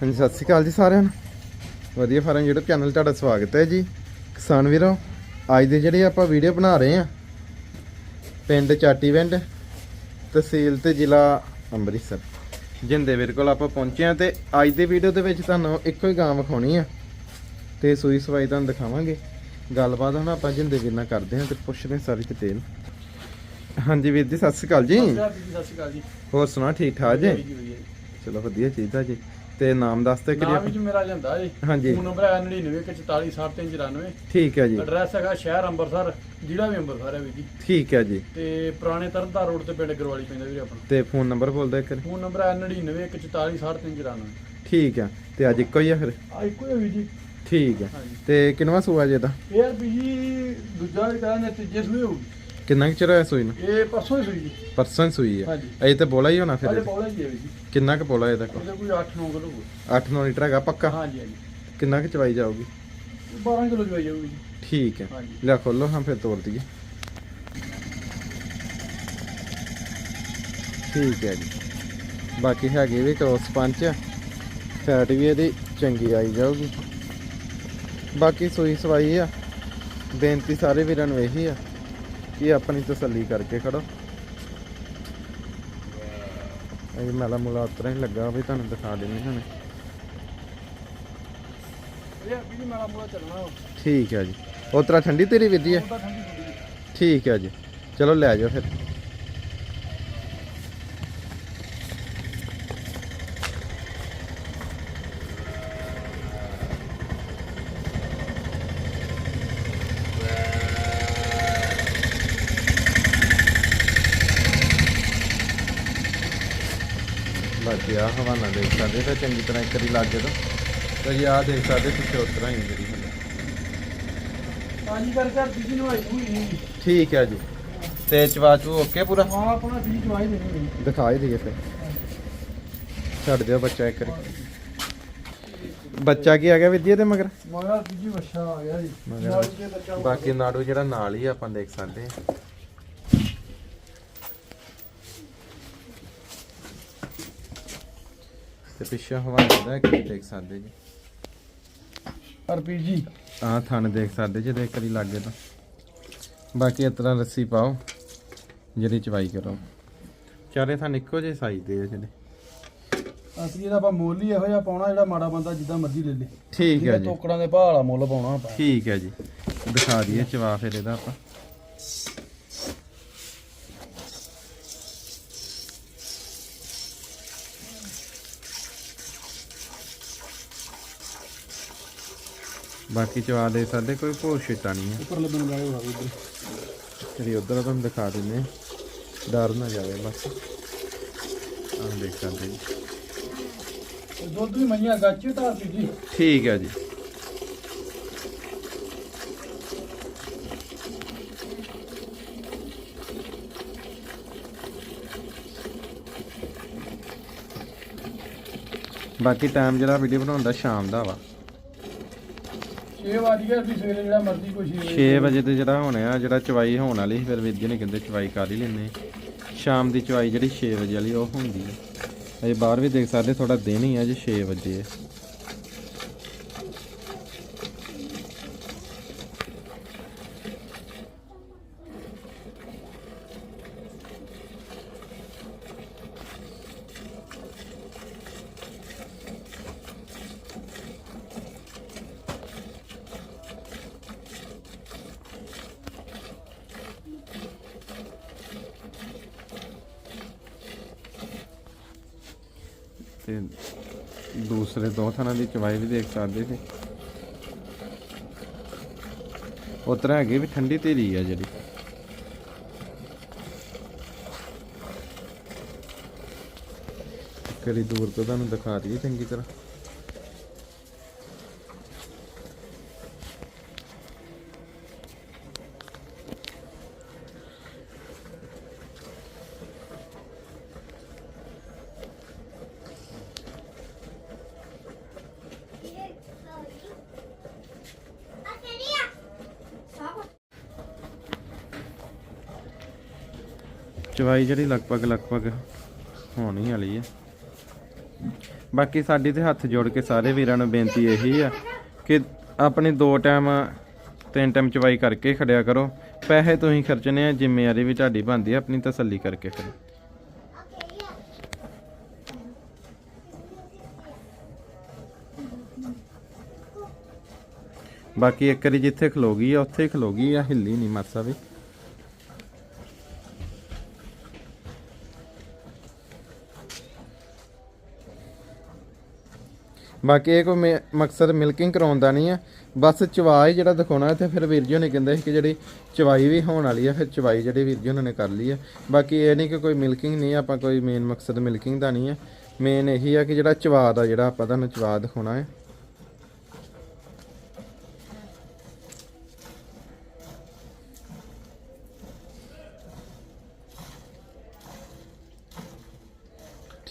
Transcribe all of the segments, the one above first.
ਹਾਂਜੀ ਸਤਿ ਸ਼੍ਰੀ ਅਕਾਲ ਜੀ ਸਾਰਿਆਂ ਨੂੰ। ਵਧੀਆ ਫਾਰਮ YouTube ਚੈਨਲ ਤੁਹਾਡਾ ਸਵਾਗਤ ਹੈ ਜੀ। ਕਿਸਾਨ ਵੀਰੋ ਅੱਜ ਦੇ ਜਿਹੜੇ ਆਪਾਂ ਵੀਡੀਓ ਬਣਾ ਰਹੇ ਆ ਪਿੰਡ ਚਾਟੀਵਿੰਡ ਤਹਿਸੀਲ ਤੇ ਜ਼ਿਲ੍ਹਾ ਅੰਮ੍ਰਿਤਸਰ। ਜਿੰਦੇ ਵੀਰ ਕੋਲ ਆਪਾਂ ਪਹੁੰਚੇ ਆ ਤੇ ਅੱਜ ਦੇ ਵੀਡੀਓ ਦੇ ਵਿੱਚ ਤੁਹਾਨੂੰ ਇੱਕੋ ਹੀ ਗਾਂ ਵਿਖਾਉਣੀ ਆ। ਤੇ ਸੂਈ ਸਵਾਈ ਤੁਹਾਨੂੰ ਦਿਖਾਵਾਂਗੇ। ਗੱਲਬਾਤ ਹੁਣ ਆਪਾਂ ਜਿੰਦੇ ਵੀਰ ਨਾਲ ਕਰਦੇ ਆ ਤੇ ਪੁੱਛਦੇ ਸਾਰੀ ਡਿਟੇਲ ਹਾਂਜੀ ਵੀਰ ਜੀ ਸਤਿ ਸ਼੍ਰੀ ਅਕਾਲ ਜੀ। ਸਤਿ ਸ਼੍ਰੀ ਅਕਾਲ ਜੀ ਹੋਰ ਸੁਣਾ ਠੀਕ ਠਾਕ ਜੀ। ਚਲੋ ਵਧੀਆ ਚਾਹੀਦਾ ਜੀ। ਤੇ ਨਾਮ ਦੱਸ ਦਿਓ ਨਾਮ ਕਿਹੜੀ ਵਿੱਚ ਮੇਰਾ ਜਾਂਦਾ ਜੀ। ਹਾਂਜੀ। ਫੋਨ ਨੰਬਰ ਹੈ 9914479394 ਠੀਕ ਹੈ ਜੀ। ਐਡਰੈਸ ਹੈਗਾ ਸ਼ਹਿਰ ਅੰਮ੍ਰਿਤਸਰ ਜ਼ਿਲ੍ਹਾ ਵੀ ਅੰਮ੍ਰਿਤਸਰ ਹੈ ਵੀ ਜੀ। ਠੀਕ ਹੈ ਜੀ। ਤੇ ਪੁਰਾਣੇ ਤਰਨਤਾਰ ਰੋਡ ਤੇ ਪਿੰਡ ਗਰਵਾਲੀ ਪੈਂਦਾ ਵੀਰੇ ਆਪਣਾ। ਤੇ ਫੋਨ ਨੰਬਰ ਬੋਲ ਦਿਓ ਇੱਕ ਵਾਰੀ। ਫੋਨ ਨੰਬਰ ਹੈ 9914479394 ਠੀਕ ਹੈ। ਤੇ ਅੱਜ ਇੱਕੋ ਹੀ ਆ ਫਿਰ? ਆ ਇੱਕੋ ਹੀ ਹੋਈ ਜੀ। ਠੀਕ ਹੈ। ਹਾਂਜੀ। ਤੇ ਕਿੰਨਵਾ ਸੂਆ ਜੇ ਦਾ? ਇਹ ਆ ਵੀ ਜੀ ਦੂਜਾ ਵੀ ਕਹਿੰਦੇ ਤੀਜੇ ਸੂਏ ਹੋਊ। ਕਿੰਨਾ ਕੁ ਚਿਰ ਹੋਇਆ ਸੂਈ ਨੂੰ? ਇਹ ਪਰਸੋਂ ਹੀ ਸੂਈ ਜੀ। ਪਰਸਨ ਸੂਈ ਹੈ ਹਾਂਜੀ। ਅਜੇ ਤੇ ਬੋਲਾ ਹੀ ਹੋਣਾ ਫਿਰ? ਪੌੜਾ ਜੀ ਹੈ ਵੀ ਜੀ। ਕਿੰਨਾ ਕੁ ਬੋਲਾ ਇਹਦਾ? ਇਹਦੇ ਕੋਈ 8-9 ਕਿਲੋ ਹੋਊ 8-9 ਲੀਟਰ ਹੈਗਾ ਪੱਕਾ? ਹਾਂਜੀ ਹਾਂਜੀ। ਕਿੰਨਾ ਕੁ ਚਵਾਈ ਜਾਊਗੀ? 12 ਕਿਲੋ ਜਵਾਈ ਜਾਊਗੀ ਜੀ। ਠੀਕ ਹੈ ਹਾਂਜੀ। ਲਿਆ ਖੋਲੋ ਹਾਂ ਫਿਰ ਤੋੜ ਦਈਏ। ਠੀਕ ਹੈ ਜੀ। ਬਾਕੀ ਹੈਗੇ ਵੀ ਕ੍ਰੋਸ ਪੰਚ ਫੈਟ ਵੀ ਇਹਦੀ ਚੰਗੀ ਆਈ ਜਾਊਗੀ। ਬਾਕੀ ਸੂਈ ਸਵਾਈ ਆ। ਬੇਨਤੀ ਸਾਰੇ ਵੀਰਾਂ ਨੂੰ ਇਹੀ ਆ। ਕਿ ਆਪਣੀ ਤਸੱਲੀ ਕਰਕੇ ਖੜੋ। ਇਹ ਮੈਲਾ ਮੁਲਾ ਉਤਰਾ ਹੀ ਲੱਗਾ ਵੀ ਤੁਹਾਨੂੰ ਦਿਖਾ ਦਿੰਦੇ ਹਾਂ। ਠੀਕ ਹੈ ਜੀ। ਉਤਰਾ ਠੰਡੀ ਤੇਰੀ ਵਿਧੀ ਹੈ ਠੀਕ ਹੈ ਜੀ। ਚਲੋ ਲੈ ਜਾਓ ਫਿਰ। ਬਾਕੀ ਆ ਹਵਾਨਾ ਦੇਖ ਸਕਦੇ ਤਾਂ ਚੰਗੀ ਤਰ੍ਹਾਂ ਇੱਕ ਵਾਰੀ ਲੱਗ ਜਦੋਂ ਤੇ। ਜੀ ਆ ਦੇਖ ਸਕਦੇ ਪਿੱਛੇ ਉਤਰਾ ਹੀ ਜਿਹੜੀ ਪਾਣੀ ਕਰ ਕਰ ਨੂੰ ਆਈ ਹੋਈ ਨਹੀਂ। ਠੀਕ ਹੈ ਜੀ। ਤੇ ਚਵਾਚੂ ਓਕੇ ਪੂਰਾ? ਹਾਂ ਆਪਣਾ ਬੀਜ ਦਵਾਈ ਦੇਣੀ ਨਹੀਂ ਦਿਖਾ ਹੀ ਦਈਏ ਫਿਰ। ਛੱਡ ਦਿਓ ਬੱਚਾ ਇੱਕ ਵਾਰੀ। ਬੱਚਾ ਕੀ ਆ ਗਿਆ ਵਿਦਿਆ ਦੇ ਮਗਰ? ਮਗਰ ਬੀਜੀ ਵੱਛਾ ਆ ਗਿਆ ਜੀ। ਬੱਚਾ ਬਾਕੀ ਨਾੜੂ ਜਿਹੜਾ ਨਾਲ ਹੀ ਆਪਾਂ ਦੇਖ ਸਕਦੇ ਹਾਂ। ਤੇ ਪਿੱਛੇ ਹਵਾਲਾ ਦਾ ਇੱਕ ਦੇਖ ਸਕਦੇ ਜੀ। ਆਰਪੀਜੀ ਆਹ ਥਣ ਦੇਖ ਸਕਦੇ ਜੇ ਦੇਖ ਕਰੀ ਲੱਗੇ ਤਾਂ। ਬਾਕੀ ਇਸ ਤਰ੍ਹਾਂ ਰੱਸੀ ਪਾਓ ਜਿਹੜੀ ਚਵਾਈ ਕਰੋ। ਚਾਰੇ ਥਣ ਇੱਕੋ ਜਿਹੇ ਸਾਈਜ਼ ਦੇ ਆ ਜਿਹੜੇ। ਅਸੀਂ ਇਹਦਾ ਆਪਾਂ ਮੁੱਲ ਹੀ ਇਹੋ ਜਿਹਾ ਪਾਉਣਾ ਜਿਹੜਾ ਮਾੜਾ ਬੰਦਾ ਜਿੱਦਾਂ ਮਰਜ਼ੀ ਲੈ ਲੇ। ਠੀਕ ਹੈ ਜੀ। ਟੋਕਰਾਂ ਦੇ ਭਾਅ ਵਾਲਾ ਮੁੱਲ ਪਾਉਣਾ ਆਪਾਂ। ਠੀਕ ਹੈ ਜੀ। ਦਿਖਾ ਦਈਏ ਚਵਾ ਫਿਰ ਇਹਦਾ ਆਪਾਂ। ਬਾਕੀ ਚਵਾ ਦੇ ਸਕਦੇ ਕੋਈ ਛਿੱਟਾ ਨਹੀਂ ਹੈ। ਉੱਪਰ ਲੱਗਣ ਵਾਲੇ ਹੋਣਾ ਵੀ ਜਿਹੜੀ ਉਧਰ ਤੁਹਾਨੂੰ ਦਿਖਾ ਦਿੰਦੇ ਹਾਂ। ਡਰ ਨਾ ਜਾਵੇ ਬਸ। ਆਹ ਦੇਖ ਸਕਦੇ ਜੀ ਇੱਧਰ ਦੁੱਧ ਵੀ ਮਈਆਂ ਗੱਚ ਤਾਂ ਆਰਪੀਜੀ ਠੀਕ ਹੈ ਜੀ। ਬਾਕੀ ਟਾਈਮ ਜਿਹੜਾ ਵੀਡੀਓ ਬਣਾਉਣ ਦਾ ਸ਼ਾਮ ਦਾ ਵਾ। 6 ਵਜ ਗਿਆ ਸਵੇਰੇ ਜਿਹੜਾ ਮਰਜ਼ੀ ਕੋਈ 6 ਵਜੇ ਤੇ ਜਿਹੜਾ ਹੋਣਾ ਆ, ਜਿਹੜਾ ਚਵਾਈ ਹੋਣ ਵਾਲੀ ਫਿਰ ਵੀਰ ਜੀ ਨੇ ਕਹਿੰਦੇ ਚਵਾਈ ਕਰ ਹੀ ਲੈਨੇ ਸ਼ਾਮ ਦੀ ਚਵਾਈ ਜਿਹੜੀ 6 ਵਜੇ ਵਾਲੀ, ਉਹ ਹੁੰਦੀ ਹੈ ਅਜੇ ਬਾਹਰ ਵੀ ਦੇਖ ਸਕਦੇ ਥੋੜਾ ਦਿਨ ਹੀ ਆ ਜੇ 6 ਵਜੇ। ਹੈ ਤੇ ਦੂਸਰੇ ਦੋ ਥਾਂ ਦੀ ਚਵਾਈ ਵੀ ਦੇਖ ਸਕਦੇ ਸੀ। ਉਤਰਾ ਹੈਗੀ ਵੀ ਠੰਡੀ ਧੀਰੀ ਆ ਜਿਹੜੀ। ਕਰੀ ਦੂਰ ਤੋਂ ਤੁਹਾਨੂੰ ਦਿਖਾ ਦਈਏ ਚੰਗੀ ਤਰ੍ਹਾਂ। ਚਵਾਈ ਜਿਹੜੀ ਲਗਭਗ ਲਗਭਗ ਹੋਣੀ ਵਾਲੀ ਹੈ ਬਾਕੀ ਸਾਡੀ ਤੇ ਹੱਥ ਜੋੜ ਕੇ ਸਾਰੇ ਵੀਰਾਂ ਨੂੰ ਬੇਨਤੀ ਇਹੀ ਆ ਕਿ ਆਪਣੀ ਦੋ ਟਾਈਮ, ਤਿੰਨ ਟਾਈਮ ਚਵਾਈ ਕਰਕੇ ਖੜਿਆ ਕਰੋ। ਪੈਸੇ ਤੁਸੀਂ ਖਰਚਣੇ ਆ, ਜ਼ਿੰਮੇਵਾਰੀ ਵੀ ਤੁਹਾਡੀ ਬਣਦੀ ਆ, ਆਪਣੀ ਤਸੱਲੀ ਕਰਕੇ ਖੜੋ। ਬਾਕੀ ਇੱਕ ਵਾਰੀ ਜਿੱਥੇ ਖਲੋਗੀ ਆ, ਉੱਥੇ ਹੀ ਖਲੋ ਆ, ਹਿੱਲੀ ਨਹੀਂ ਮਾਸਾ ਵੀ। ਬਾਕੀ ਇਹ ਕੋਈ ਮੇ- ਮਕਸਦ ਮਿਲਕਿੰਗ ਕਰਾਉਣ ਦਾ ਨਹੀਂ ਆ। ਬਸ ਚਵਾਈ ਜਿਹੜਾ ਦਿਖਾਉਣਾ ਤੇ ਫਿਰ ਵੀਰ ਜੀ ਹੋਣੇ ਕਹਿੰਦੇ ਸੀ ਕਿ ਜਿਹੜੀ ਚਵਾਈ ਵੀ ਹੋਣ ਵਾਲੀ ਆ, ਫਿਰ ਚਵਾਈ ਜਿਹੜੀ ਵੀਰ ਜੀ ਉਹਨਾਂ ਨੇ ਕਰ ਲਈ ਆ। ਬਾਕੀ ਇਹ ਨਹੀਂ ਕਿ ਕੋਈ ਮਿਲਕਿੰਗ ਨਹੀਂ, ਆਪਾਂ ਕੋਈ ਮੇਨ ਮਕਸਦ ਮਿਲਕਿੰਗ ਦਾ ਨਹੀਂ ਆ। ਮੇਨ ਇਹੀ ਆ ਕਿ ਜਿਹੜਾ ਚਵਾ ਦਾ ਜਿਹੜਾ ਆਪਾਂ ਤੁਹਾਨੂੰ ਚਵਾ ਦਿਖਾਉਣਾ ਹੈ।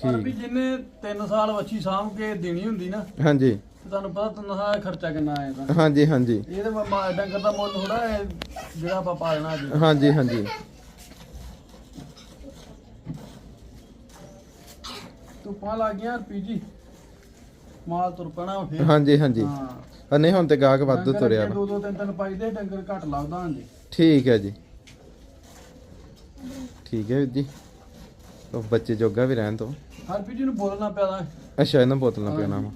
ਪਰ ਵੀ ਜਿੰਨੇ 3 ਸਾਲ ਵੱਛੀ ਸਾਂਭ ਕੇ ਦੇਣੀ ਹੁੰਦੀ ਨਾ ਤੇ ਹਾਂਜੀ ਤੁਹਾਨੂੰ ਪਤਾ ਸਾਲ ਦਾ ਖਰਚਾ ਕਿੰਨਾ ਆਇਆ ਤਾਂ। ਹਾਂਜੀ ਹਾਂਜੀ। ਇਹਦੇ ਮਾ- ਮਾ- ਡੰਗਰ ਦਾ ਮੁੱਲ ਥੋੜਾ ਹੈ ਜਿਹੜਾ ਆਪਾਂ ਪਾਲਣਾ ਅੱਜ। ਹਾਂਜੀ ਹਾਂਜੀ। ਧੁੱਪਾਂ ਲੱਗ ਗਈਆਂ ਪੀਜੀ ਮਾਲ ਤੁਰ ਪੈਣਾ ਫੇਰ। ਹਾਂਜੀ ਹਾਂਜੀ। ਹਾਂ। ਆ ਨਹੀਂ ਹੁਣ ਤੇ ਗਾਹਕ ਵਾਧੂ ਡੰਗਰ ਤੁਰਿਆ ਅੱਗੇ ਵਾ। ਦੋ ਦੋ ਤਿੰਨ ਤਿੰਨ ਪਾਈਦੇ ਡੰਗਰ ਘੱਟ ਲੱਗਦਾ ਹਾਂਜੀ। ਠੀਕ ਹੈ ਜੀ। ਠੀਕ ਹੈ ਵੀਰ ਜੀ। ਉਹ ਬੱਚੇ ਜੋਗਾ ਵੀ ਰਹਿਣ ਤੋਂ ਹਰ ਪੀਜੀ ਨੂੰ ਬੋਲਣਾ ਪੈਦਾ ਅੱਛਾ ਇਹਨਾਂ ਬੋਤਲਾਂ ਪਿਆਣਾ ਵਾ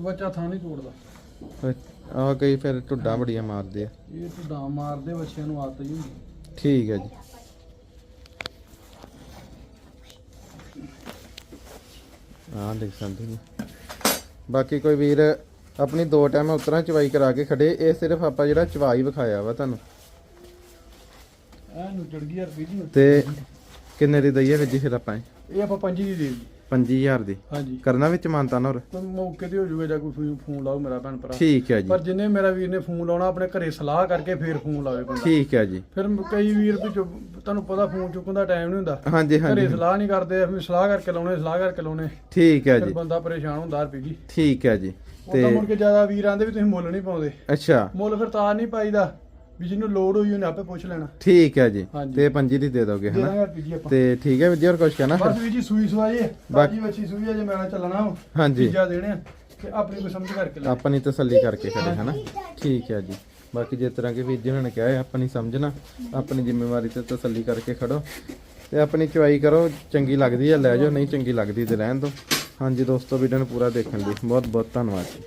ਬੱਚਾ ਥਾਂ ਨਹੀਂ ਤੋੜਦਾ। ਆ ਕਈ ਫਿਰ ਢੁੱਡਾਂ ਬੜੀਆਂ ਮਾਰਦੇ ਆ। ਇਹ ਢੁੱਡਾਂ ਮਾਰਦੇ ਬੱਚਿਆਂ ਨੂੰ ਆਦਤ ਹੀ ਹੁੰਦੀ। ਠੀਕ ਹੈ ਜੀ। ਹਾਂ ਦੇਖ ਸਕਦੇ ਜੀ। ਬਾਕੀ ਕੋਈ ਵੀਰ ਆਪਣੀ ਦੋ ਟਾਈਮ ਉਤਰਾਂ ਚਵਾਈ ਕਰਾ ਕੇ ਖੜੇ ਇਹ ਸਿਰਫ ਆਪਾਂ ਜਿਹੜਾ ਚਵਾਈ ਵਿਖਾਇਆ ਵਾ ਤੁਹਾਨੂੰ। ਐ ਨੂੰ ਚੜ ਗਈ ਨੂੰ। ਤੇ ਕਿੰਨੇ ਦੀ ਦਈਏ ਜੀ ਫਿਰ ਆਪਾਂ ਇਹ? ਇਹ ਆਪਾਂ ਪੰਜੀ ਦੀ ਦੇ ਦਿੱਤੀ 25000 ਦੀ। ਹਾਂਜੀ। ਕਰਨਾ ਵਿੱਚ ਮਾਨਤਾ ਨਾ ਹੋਰ? ਕੋਈ ਮੌਕੇ ਤੇ ਹੋ ਜਾਊਗਾ ਜਾਂ ਕੋਈ ਫੋਨ- ਲਾਓ ਮੇਰਾ ਭੈਣ ਭਰਾ। ਠੀਕ ਹੈ ਜੀ। ਪਰ ਜਿੰਨੇ ਮੇਰਾ ਵੀਰ ਨੇ ਫੋਨ ਲਾਉਣਾ ਆਪਣੇ ਘਰੇ ਸਲਾਹ ਕਰਕੇ ਫੇਰ ਫੋਨ ਲਾਵੇ ਬੰਦਾ। ਠੀਕ ਹੈ ਜੀ। ਫਿਰ ਕਈ ਵੀਰ ਵੀ ਚੁੱਪ- ਤੁਹਾਨੂੰ ਪਤਾ ਫੋਨ ਚੁੱਕਣ ਦਾ ਟਾਈਮ ਨਹੀਂ ਹੁੰਦਾ। ਹਾਂਜੀ ਘਰੇ ਹਾਂਜੀ ਸਲਾਹ ਨਹੀਂ ਕਰਦੇ ਫਿਰ ਸਲਾਹ ਕਰਕੇ ਲਾਉਣੇ ਸਲਾਹ ਕਰਕੇ ਲਾਉਣੇ। ਠੀਕ ਹੈ ਫਿਰ ਜੀ। ਬੰਦਾ ਪਰੇਸ਼ਾਨ ਹੁੰਦਾ ਹਰ ਪੀਜੀ ਠੀਕ ਹੈ ਜੀ। ਉਹ ਤਾਂ ਮੁੜ ਕੇ ਜ਼ਿਆਦਾ ਵੀਰ ਆਂਦੇ ਵੀ ਤੁਸੀਂ ਮੁੱਲ ਨਹੀਂ ਪਾਉਂਦੇ। ਅੱਛਾ। ਮੁੱਲ ਫਿਰ ਤਾਂ ਨਹੀਂ ਪਾਈਦਾ। ਵੀ ਜਿਹਨੂੰ ਲੋੜ ਹੋਈ ਉਹਨੇ ਆਪੇ ਪੁੱਛ ਲੈਣਾ। ਠੀਕ ਹੈ ਜੀ। ਹਾਂਜੀ। ਤੇ ਪੰਜੀ ਦੀ ਦੇ ਦੋਗੇ ਦੇ ਹਨਾ ਦਾਂਗੇ ਆਪਾਂ। ਤੇ ਠੀਕ ਹੈ ਵੀਰ ਜੀ ਹੋਰ ਕੁਝ ਕਹਿਣਾ? ਬਸ ਵੀ ਜੀ ਸੂਈ ਸਵਾਈ ਹੈ। ਬਾਕੀ- ਬਾਕੀ ਬੱਚੀ ਸੂਈ ਹੈ ਜੇ ਮੇਰਾ ਚੱਲਣਾ ਵਾ, ਹਾਂਜੀ। ਚੀਜ਼ਾਂ ਦੇਣੇ ਆ, ਤੇ ਆਪਣੀ ਕੋਈ ਸਮਝ ਕਰਕੇ ਲੈ। ਆਪਣੀ ਤਸੱਲੀ ਕਰਕੇ ਖੜੇ ਹਨਾ? ਠੀਕ ਹੈ ਜੀ। ਬਾਕੀ ਜਿਸ ਤਰ੍ਹਾਂ ਕਿ ਵੀਰ ਜੀ ਨੇ ਕਿਹਾ ਹੈ ਆਪਣੀ ਸਮਝਣਾ ਆਪਣੀ ਜ਼ਿੰਮੇਵਾਰੀ ਤੇ ਤਸੱਲੀ ਕਰਕੇ ਖੜੋ। ਤੇ ਆਪਣੀ ਚਵਾਈ ਕਰੋ ਚੰਗੀ ਲੱਗਦੀ ਹੈ ਲੈ ਜਾਓ ਨਹੀਂ ਚੰਗੀ ਲੱਗਦੀ ਤੇ ਰਹਿਣ ਦਿਓ। ਹਾਂਜੀ ਦੋਸਤੋ ਵੀਡੀਓ ਨੂੰ ਪੂਰਾ ਦੇਖਣ ਲਈ ਬਹੁਤ ਬਹੁਤ ਧੰਨਵਾਦ ਜੀ।